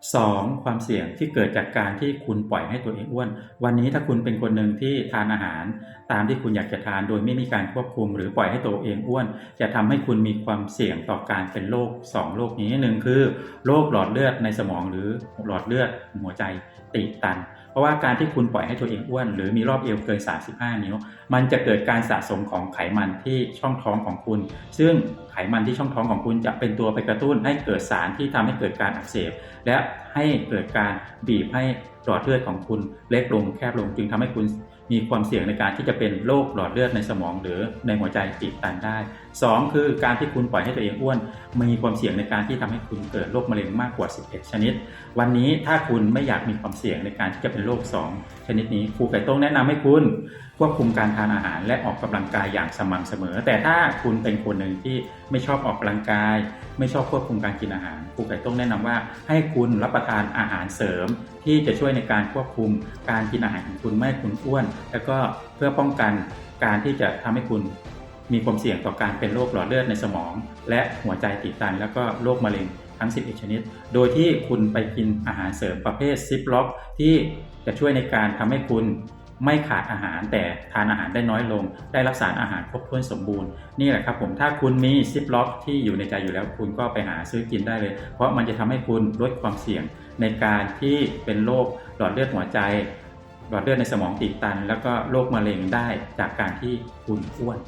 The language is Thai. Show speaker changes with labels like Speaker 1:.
Speaker 1: 2. ความเสี่ยงที่เกิดจากการที่คุณปล่อยให้ตัวเองอ้วน วันนี้ถ้าคุณเป็นคนหนึ่งที่ทานอาหาร ตามที่คุณอยากจะทานโดยไม่มีการควบคุม หรือปล่อยให้ตัวเองอ้วน จะทำให้คุณมีความเสี่ยงต่อการเป็นโรค2โรคนี้หนึ่งคือโรคหลอดเลือดในสมองหรือหลอดเลือดหัวใจตีบตัน เพราะว่าการที่คุณปล่อยให้ตัวเองอ้วน หรือมีรอบเอวเกิน 35 นิ้ว มันจะเกิดการสะสมของไขมันที่ช่องท้องของคุณ ซึ่งไขมันที่ช่องท้องของคุณจะเป็นตัวไปกระตุ้นให้เกิดสารที่ทำให้เกิดการอักเสบและ that ให้เกิดการบีบให้หลอดเลือดของคุณเล็กลงแคบลง จึงทำให้คุณมีความเสี่ยงในการที่จะเป็นโรคหลอดเลือดในสมองหรือในหัวใจตีบตันได้ 2 คือการที่คุณปล่อยให้ตัวเองอ้วน มีความเสี่ยงในการที่ทำให้คุณเกิดโรคมะเร็งมากกว่า 11 ชนิด วันนี้ถ้าคุณไม่อยากมีความเสี่ยงในการที่จะเป็นโรค 2 ชนิดนี้ครูไก่ต้งแนะนำให้คุณควบคุมการทานอาหารและออกกำลังกายอย่างสม่ำเสมอ แต่ถ้าคุณเป็นคนหนึ่งที่ไม่ชอบออกกำลังกาย ไม่ชอบควบคุมการกินอาหารครูไก่ต้งแนะนำว่าให้คุณรับประทานอาหารเสริม ที่จะช่วยในการควบคุมการกินอาหารของคุณไม่ให้คุณอ้วน แล้วก็เพื่อป้องกันการที่จะทำให้คุณมีความเสี่ยงต่อการเป็นโรคหลอดเลือดในสมอง และหัวใจตีบตัน แล้วก็โรคมะเร็งทั้ง 11 ชนิด โดยที่คุณไปกินอาหารเสริมประเภทซิปล็อก ที่จะช่วยในการทำให้คุณ ไม่ขาดอาหารแต่ทานอาหารได้น้อยลง ได้รับสารอาหารครบถ้วนสมบูรณ์นี่แหละครับผมถ้าคุณมีซิปล็อกที่อยู่ในใจอยู่แล้ว คุณก็ไปหาซื้อกินได้เลย เพราะมันจะทำให้คุณลดความเสี่ยงในการที่เป็นโรคหลอดเลือดหัวใจหลอดเลือดในสมองตีบตัน แล้วก็โรคมะเร็งได้จากการที่คุณอ้วน